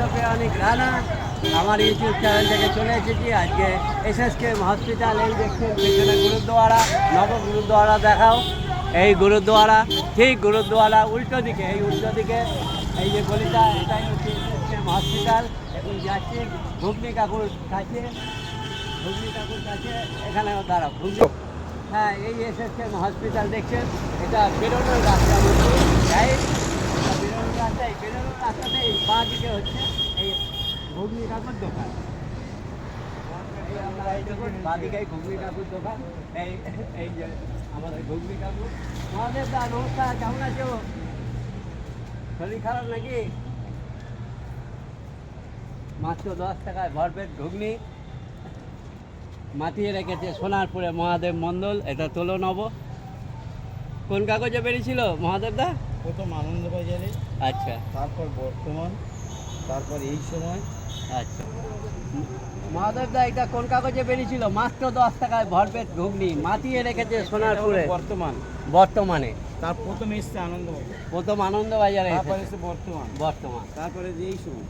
অনেক রানা আমার YouTube channel থেকে চলে এসেছি। আজকে এসএসকে হসপিটাল এই দেখছেন পেছনে গুরুদ্বারা নব গুরুদ্বারা দেখাও। এই গুরুদ্বারা ঠিক গুরুদ্বারা উল্টো দিকে এই উল্টো দিকে এই যে গলিটা এটাই হচ্ছে এস এসএসকে হসপিটাল। এখন যাচ্ছি ঘুগনি কাকুর কাছে ঘুগনি কাকুর কাছে এখানে দাঁড়াও ঘুগনি হ্যাঁ এই এসএসকে হসপিটাল দেখছেন এটা বেরোনোর রাস্তা রাইট দিকে হচ্ছে এই দোকান। ঘুগনি দোকান। ঘুগনি দা কেমন আছো? শরীর খারাপ নাকি? মাত্র দশ টাকায় ভরপেট ঘুগনি মাতিয়ে রেখেছে সোনারপুরে মহাদেব মণ্ডল। এটা তোলো নব। কোন কাগজে বেরিয়েছিল মহাদেব দা? প্রথম আনন্দবাজারে আচ্ছা। তারপর বর্তমান তারপর এই সময়। আচ্ছা। মহাদেব দা এটা কোন কাগজে বেরিয়েছিল? মাত্র দশ টাকায় ভরপেট ঘুগনি মাতিয়ে রেখেছে সোনারপুরে। বর্তমান। বর্তমানে। তার প্রথম এসছে আনন্দবাজার। প্রথম আনন্দবাজারে তারপর এসেছে। এসে বর্তমান। বর্তমান। তারপরে যে এই সময়।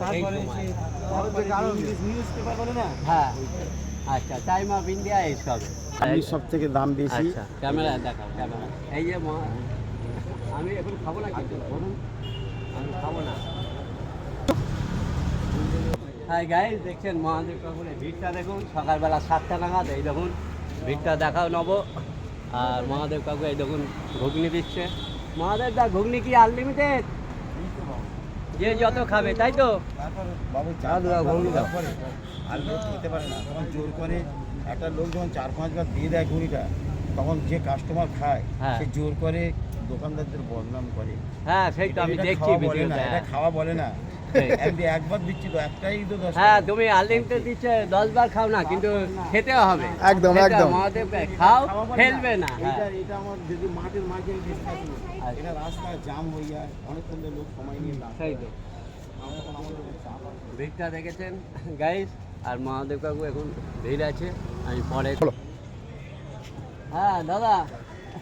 তারপরে সময়। এসে তারপরে যে ইংলিশ নিউজ পেপার বলে না? হ্যাঁ। আচ্ছা টাইম অফ ইন্ডিয়া এইসব আমি সব থেকে দাম বেশি। আচ্ছা ক্যামেরা দেখাও ক্যামেরা। এই যে আমি এখন খাব না কিন্তু বলুন। আমি খাব না। গাইজ দেখছেন মহাদেব ভিড়টা দেখুন সকালবেলা সাতটা নাগাদ এই দেখুন ভিড়টা দেখাও নেব। আর মহাদেব কাকু এই দেখুন ঘুগনি দিচ্ছে। মহাদেব দা ঘুগনি কি আনলিমিটেড যে যত খাবে তাই তো। আর লোক খেতে পারে না। তখন জোর করে একটা লোক যখন চার পাঁচবার দিয়ে দেয় ঘুড়িটা তখন যে কাস্টমার খায় হ্যাঁ। সে জোর করে দোকানদারদের বদনাম করে। হ্যাঁ সেই তো আমি দেখছি খাওয়া বলে না, ভিডিওটা এটা খাওয়া বলে না। সেই। একবার দিচ্ছি তো একটাই তো দশ হ্যাঁ তুমি আনলিমিটেড দিচ্ছে দশ বার খাও না কিন্তু খেতে হবে। একদম, একদম। খাও। ফেলবে না। হ্যাঁ। এটা এটা আমার যদি মাঠের মাঝে আচ্ছা। এটা রাস্তা জাম হয়ে যায় অনেকক্ষণ ধরে লোক সময় নিয়ে সেই তো। ভিড়টা দেখেছেন? গাইস আর মহাদেব কাকু এখন ভিড় আছে আমি পরে হ্যাঁ দাদা।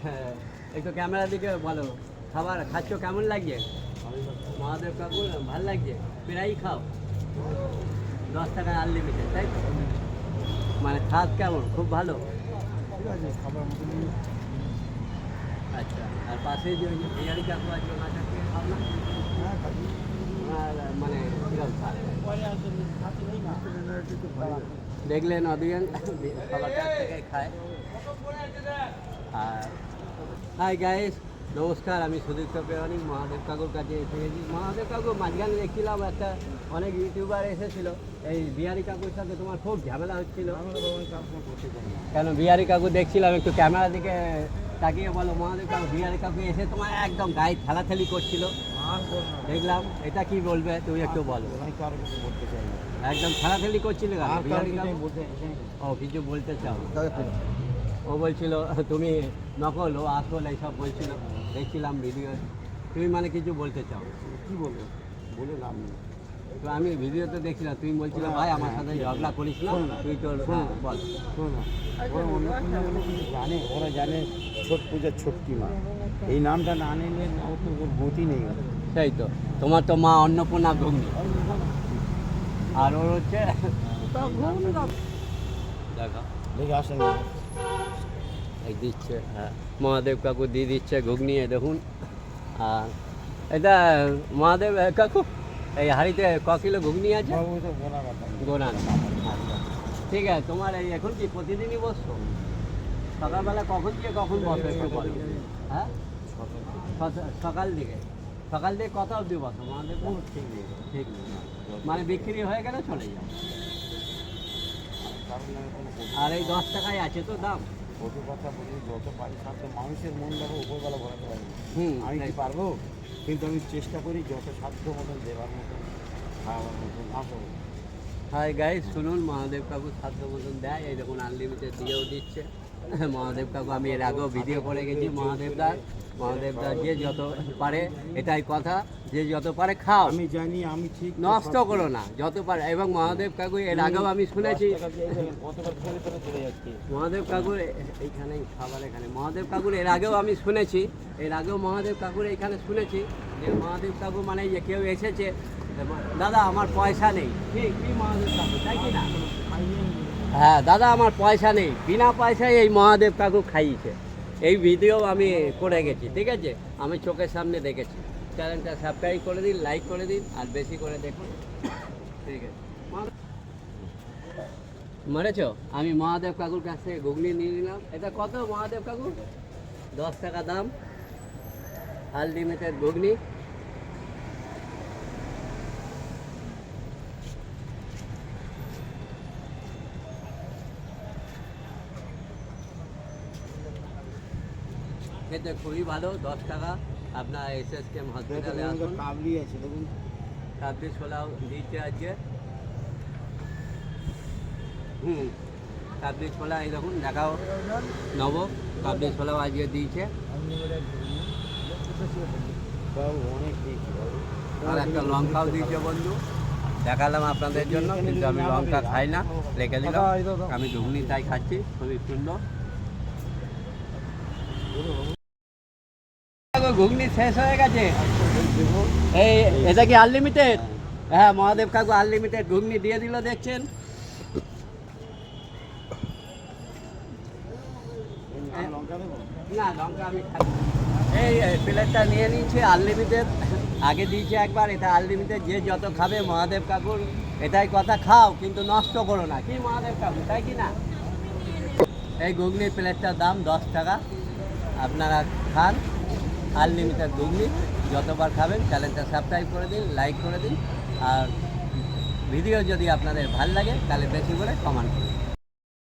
হ্যাঁ, একটু ক্যামেরার দিকে বলো। খাবার খাচ্ছ কেমন লাগছে? মহাদেব কাকু ভালো লাগছে? প্রায়ই খাও। দশ টাকায় আনলিমিটেড তাই তো? মানে স্বাদ কেমন? খুব ভালো? ঠিক আছে খাবার আচ্ছা আর পাশে যে বিহারি কাকু আছে ওনার না? মানে কীরকম স্বাদ? দেখলেন কাছ থেকে খায়। আর হাই গাইস নমস্কার, আমি সুদীপ্ত প্রেমানিক মহাদেব কাকুর কাছে এসে গেছি। মহাদেব কাকু মাঝখানে দেখছিলাম একটা অনেক ইউটিউবার এসেছিল। এই বিহারি কাকুর সাথে তোমার খুব ঝামেলা হচ্ছিল। কেন বিহারি কাকু দেখছিলাম, একটু ক্যামেরা দিকে তাকিয়ে বলো, মহাদেব কাকু বিহারি কাকু এসে তোমার একদম গায়ে ঠেলাঠেলি করছিল। দেখলাম, এটা কি বলবে, তুমি একটু বলো। একদম ঠেলাঠেলি করছিল। ও, কিছু বলতে চাও। ও বলছিল তুমি নকল ও আসল এইসব বলছিল। দেখছিলাম ভিডিও তুমি মানে কিছু বলতে চাও? কি বলব? বলে লাভ নেই। তো আমি ভিডিওতে দেখছিলাম তুমি বলছিল ভাই আমার সাথে ঝগড়া করিস না তুই তোর বল। জানে ওরা জানে ছোট পূজার ছোট্টি মা। এই নামটা না নিলে ও তো ওর গতি নেই। সেই তো তোমার তো মা অন্নপূর্ণা ঘুমনি আর ওর হচ্ছে দেখো। দেখে আসেন। এই দিচ্ছে হ্যাঁ। মহাদেব কাকু দিয়ে দিচ্ছে ঘুগনি দেখুন। আর এটা মহাদেব কাকু এই হাড়িতে ক কিলো ঘুগনি আছে। গোনান ঠিক আছে তোমার এই এখন কি প্রতিদিনই বসছো? সকালবেলা কখন দিয়ে কখন বসো একটু বলো। হ্যাঁ? সক- সকাল দিকে। সকাল থেকে কত অবধি বসো মহাদেব? ঠিক নেই। ঠিক নেই। মানে বিক্রি হয়ে গেলে চলে যাও। কটু- আর এই দশ টাকায় আছে তো দাম? কটু কথা বলি যত পারি সাধ্য মানুষের মন দেখো উপরবেলা ভরাতে পারি হুম আমি কি পারব? কিন্তু আমি চেষ্টা করি যত সাধ্য মতন দেওয়ার মতন খাওয়ার মতন আসব হাই গাইস শুনুন মহাদেব কাকু সাধ্য মতন দেয় এই দেখুন আনলিমিটেড দিয়েও দিচ্ছে। মহাদেব কাকু আমি এর আগেও ভিডিও করে গেছি মহাদেব দাস মহাদেব দাস যে যত পারে এটাই কথা যে যত পারে খাও। আমি জানি আমি ঠিক নষ্ট করো না যত পারে। এবং মহাদেব কাকু এর আগেও আমি শুনেছি। মহাদেব কাকুর এ- এইখানেই খাবার এখানে। মহাদেব কাকুর এর আগেও আমি শুনেছি এর আগেও মহাদেব কাকুর এইখানে শুনেছি যে মহাদেব কাকু মানে যে কেউ এসেছে দাদা আমার পয়সা নেই। ঠিক কি মহাদেব কাকু তাই কি না? হ্যাঁ দাদা আমার পয়সা নেই। বিনা পয়সায় এই মহাদেব কাকু খাইয়েছে। এই ভিডিও আমি করে গেছি, ঠিক আছে? আমি চোখের সামনে দেখেছি। চ্যানেলটা সাবস্ক্রাইব করে দিন লাইক করে দিন, আর বেশি করে দেখুন। ঠিক আছে? মরেছ? আমি মহাদেব কাকুর কাছ থেকে ঘুগনি নিয়ে নিলাম। এটা কত মহাদেব কাকু? দশ টাকা দাম। আনলিমিটেড ঘুগনি। খেতে খুবই ভালো দশ টাকা। আপনার এস এস কেম হসপিটালে আসুন। কাবলি আছে দেখুন। কাবলি ছোলাও দিচ্ছে আজকে হুম কাবলি ছোলা এই দেখুন দেখাও। নব কাবলি ছোলাও আজকে দিয়েছে। আর একটা লঙ্কাও দিয়েছে বন্ধু। দেখালাম আপনাদের জন্য কিন্তু আমি লঙ্কা খাই না রেখে দিলাম। আমি ঘুগনি তাই খাচ্ছি খুবই সুন্দর। ঘুগনি শেষ হয়ে গেছে। এই, এটা কি আনলিমিটেড হ্যাঁ মহাদেব কাকু আনলিমিটেড ঘুগনি দিয়ে দিল, দেখছেন? না এই প্লেটটা নিয়ে নিচ্ছে আনলিমিটেড আগে দিয়েছে একবার, এটা আনলিমিটেড যে যত খাবে মহাদেব কাকুর এটাই কথা, খাও, কিন্তু নষ্ট করো না। কি মহাদেব কাকু, তাই কি না? এই ঘুগনির প্লেটটার দাম দশ টাকা। আপনারা খান। আনলিমিটেড ঘুগনি যতবার খাবেন, চ্যানেলটা সাবস্ক্রাইব করে দিন, লাইক করে দিন, আর ভিডিও যদি আপনাদের ভালো লাগে, তাহলে বেশি করে কমেন্ট করুন।